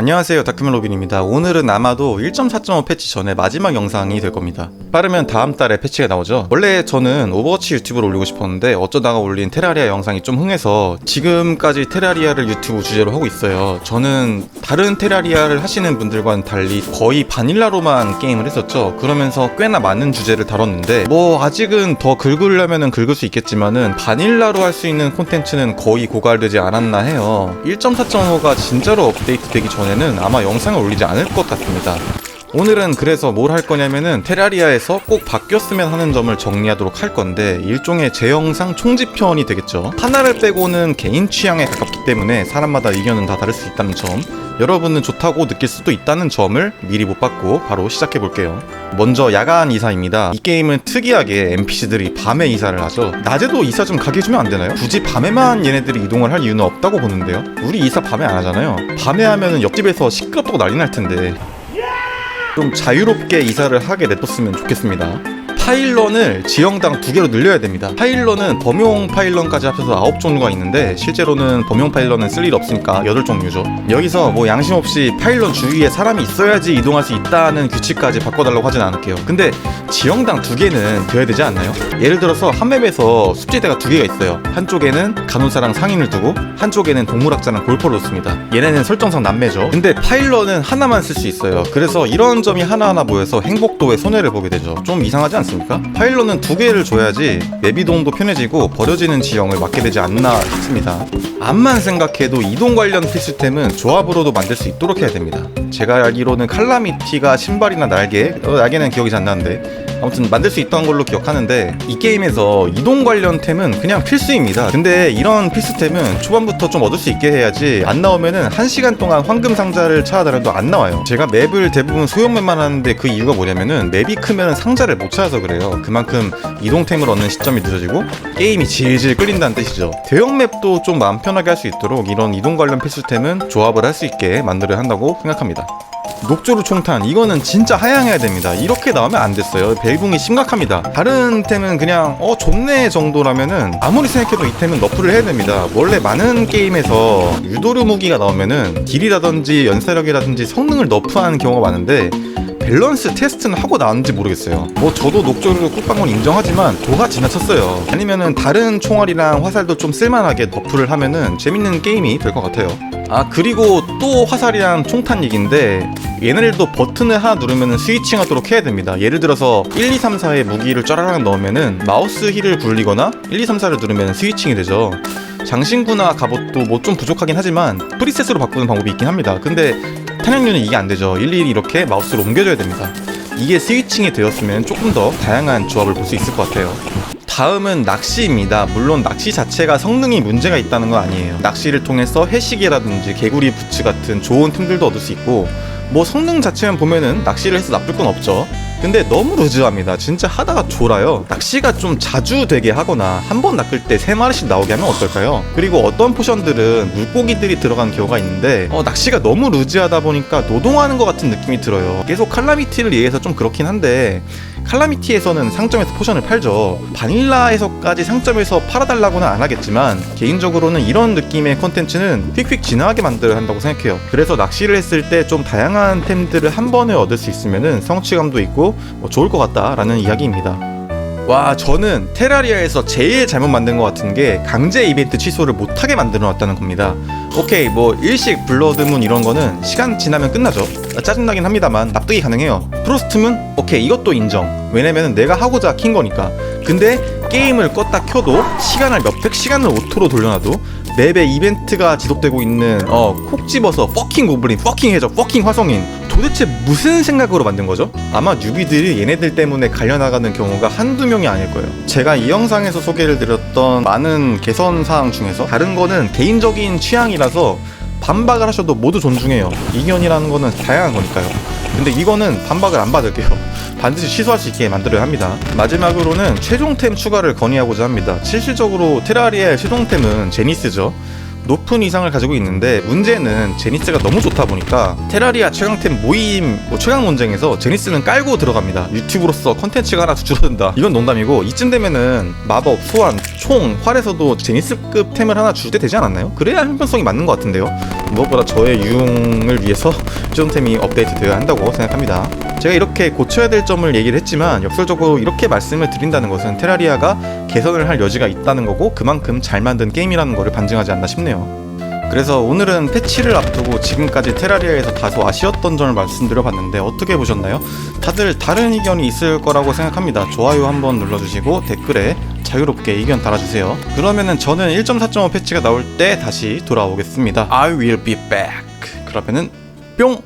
안녕하세요. 다크맨 로빈입니다. 오늘은 아마도 1.4.5 패치 전에 마지막 영상이 될 겁니다. 빠르면 다음 달에 패치가 나오죠? 원래 저는 오버워치 유튜브를 올리고 싶었는데 어쩌다가 올린 테라리아 영상이 좀 흥해서 지금까지 테라리아를 유튜브 주제로 하고 있어요. 저는 다른 테라리아를 하시는 분들과는 달리 거의 바닐라로만 게임을 했었죠. 그러면서 꽤나 많은 주제를 다뤘는데 뭐 아직은 더 긁으려면은 긁을 수 있겠지만은 바닐라로 할 수 있는 콘텐츠는 거의 고갈되지 않았나 해요. 1.4.5가 진짜로 업데이트 되기 전 에는 아마 영상을 올리지 않을 것 같습니다 오늘은 그래서 뭘 할 거냐면은 테라리아에서 꼭 바뀌었으면 하는 점을 정리하도록 할 건데 일종의 제 영상 총집편이 되겠죠. 하나를 빼고는 개인 취향에 가깝기 때문에 사람마다 의견은 다 다를 수 있다는 점, 여러분은 좋다고 느낄 수도 있다는 점을 미리 못 받고 바로 시작해 볼게요. 먼저 야간 이사입니다. 이 게임은 특이하게 NPC들이 밤에 이사를 하죠. 낮에도 이사 좀 가게 해주면 안 되나요? 굳이 밤에만 얘네들이 이동을 할 이유는 없다고 보는데요. 우리 이사 밤에 안 하잖아요. 밤에 하면은 옆집에서 시끄럽다고 난리 날 텐데 좀 자유롭게 이사를 하게 냅뒀으면 좋겠습니다. 파일런을 지형당 두 개로 늘려야 됩니다. 파일런은 범용 파일런까지 합쳐서 9종류가 있는데 실제로는 범용 파일런은 쓸 일 없으니까 8종류죠. 여기서 뭐 양심 없이 파일런 주위에 사람이 있어야지 이동할 수 있다는 규칙까지 바꿔달라고 하진 않을게요. 근데 지형당 두 개는 되어야 되지 않나요? 예를 들어서 한 맵에서 습지대가 두 개가 있어요. 한쪽에는 간호사랑 상인을 두고 한쪽에는 동물학자랑 골퍼를 놓습니다. 얘네는 설정상 남매죠. 근데 파일런은 하나만 쓸 수 있어요. 그래서 이런 점이 하나하나 모여서 행복도에 손해를 보게 되죠. 좀 이상하지 않습니까? 파일런은 두 개를 줘야지 맵 이동도 편해지고 버려지는 지형을 막게 되지 않나 싶습니다. 암만 생각해도 이동 관련 필수템은 조합으로도 만들 수 있도록 해야 됩니다. 제가 알기로는 칼라미티가 신발이나 날개, 어, 날개는 기억이 잘 안 나는데 아무튼 만들 수 있던 걸로 기억하는데 이 게임에서 이동 관련 템은 그냥 필수입니다. 근데 이런 필수템은 초반부터 좀 얻을 수 있게 해야지 안 나오면은 한 시간 동안 황금 상자를 찾아다녀도 안 나와요. 제가 맵을 대부분 소형맵만 하는데 그 이유가 뭐냐면은 맵이 크면 상자를 못 찾아서 그래요. 그만큼 이동템을 얻는 시점이 늦어지고 게임이 질질 끌린다는 뜻이죠. 대형 맵도 좀 마음 편하게 할 수 있도록 이런 이동 관련 필수템은 조합을 할 수 있게 만들어야 한다고 생각합니다. 녹조루 총탄 이거는 진짜 하향해야 됩니다 이렇게 나오면 안 됐어요 벨붕이 심각합니다 다른 템은 그냥 어 좋네 정도라면은 아무리 생각해도 이 템은 너프를 해야 됩니다 원래 많은 게임에서 유도류 무기가 나오면은 딜이라든지 연사력이라든지 성능을 너프하는 경우가 많은데 밸런스 테스트는 하고 나왔는지 모르겠어요. 뭐 저도 녹조를 꾹방울 인정하지만 도가 지나쳤어요. 아니면은 다른 총알이랑 화살도 좀 쓸만하게 너프를 하면은 재밌는 게임이 될 것 같아요. 아 그리고 또 화살이랑 총탄 얘기인데 얘네들도 버튼을 하나 누르면 스위칭 하도록 해야 됩니다. 예를 들어서 1, 2, 3, 4의 무기를 쫘라락 넣으면은 마우스 힐을 굴리거나 1, 2, 3, 4를 누르면 스위칭이 되죠. 장신구나 갑옷도 뭐 좀 부족하긴 하지만 프리셋으로 바꾸는 방법이 있긴 합니다. 근데 탄약류는 이게 안 되죠. 일일이 이렇게 마우스로 옮겨줘야 됩니다. 이게 스위칭이 되었으면 조금 더 다양한 조합을 볼 수 있을 것 같아요. 다음은 낚시입니다. 물론 낚시 자체가 성능이 문제가 있다는 건 아니에요. 낚시를 통해서 해시계라든지 개구리 부츠 같은 좋은 틈들도 얻을 수 있고 뭐 성능 자체만 보면은 낚시를 해서 나쁠 건 없죠. 근데 너무 루즈합니다. 진짜 하다가 졸아요. 낚시가 좀 자주 되게 하거나 한 번 낚을 때 세 마리씩 나오게 하면 어떨까요? 그리고 어떤 포션들은 물고기들이 들어간 경우가 있는데 어, 낚시가 너무 루즈하다 보니까 노동하는 것 같은 느낌이 들어요. 계속 칼라미티를 이해해서 좀 그렇긴 한데 칼라미티에서는 상점에서 포션을 팔죠. 바닐라에서까지 상점에서 팔아달라고는 안 하겠지만 개인적으로는 이런 느낌의 컨텐츠는 휙휙 지나가게 만들어야 한다고 생각해요. 그래서 낚시를 했을 때 좀 다양한 템들을 한 번에 얻을 수 있으면은 성취감도 있고 뭐 좋을 것 같다라는 이야기입니다. 와 저는 테라리아에서 제일 잘못 만든 것 같은 게 강제 이벤트 취소를 못하게 만들어 놨다는 겁니다 오케이 뭐 일식 블러드문 이런 거는 시간 지나면 끝나죠. 아, 짜증나긴 합니다만 납득이 가능해요. 프로스트문? 오케이 이것도 인정. 왜냐면 내가 하고자 킨 거니까. 근데 게임을 껐다 켜도 시간을 몇백 시간을 오토로 돌려놔도 맵에 이벤트가 지속되고 있는 어콕 집어서 퍼킹 고블린 퍼킹 해적 퍼킹 화성인 도대체 무슨 생각으로 만든 거죠? 아마 뉴비들이 얘네들 때문에 갈려나가는 경우가 한두 명이 아닐 거예요. 제가 이 영상에서 소개를 드렸던 많은 개선 사항 중에서 다른 거는 개인적인 취향이라서 반박을 하셔도 모두 존중해요. 이견이라는 거는 다양한 거니까요. 근데 이거는 반박을 안 받을게요. 반드시 취소할 수 있게 만들어야 합니다. 마지막으로는 최종템 추가를 건의하고자 합니다. 실질적으로 테라리아의 최종템은 제니스죠. 높은 이상을 가지고 있는데 문제는 제니스가 너무 좋다 보니까 테라리아 최강템 모임 뭐 최강 논쟁에서 제니스는 깔고 들어갑니다. 유튜브로서 컨텐츠가 하나 줄어든다. 이건 농담이고 이쯤 되면은 마법, 소환, 총, 활에서도 제니스급 템을 하나 줄 때 되지 않았나요? 그래야 형평성이 맞는 것 같은데요. 무엇보다 저의 유용을 위해서 시스템이 업데이트 되어야 한다고 생각합니다. 제가 이렇게 고쳐야 될 점을 얘기를 했지만 역설적으로 이렇게 말씀을 드린다는 것은 테라리아가 개선을 할 여지가 있다는 거고 그만큼 잘 만든 게임이라는 것을 반증하지 않나 싶네요. 그래서 오늘은 패치를 앞두고 지금까지 테라리아에서 다소 아쉬웠던 점을 말씀드려 봤는데 어떻게 보셨나요? 다들 다른 의견이 있을 거라고 생각합니다. 좋아요 한번 눌러주시고 댓글에 자유롭게 의견 달아주세요. 그러면은 저는 1.4.5 패치가 나올 때 다시 돌아오겠습니다. I will be back. 그러면은 뿅!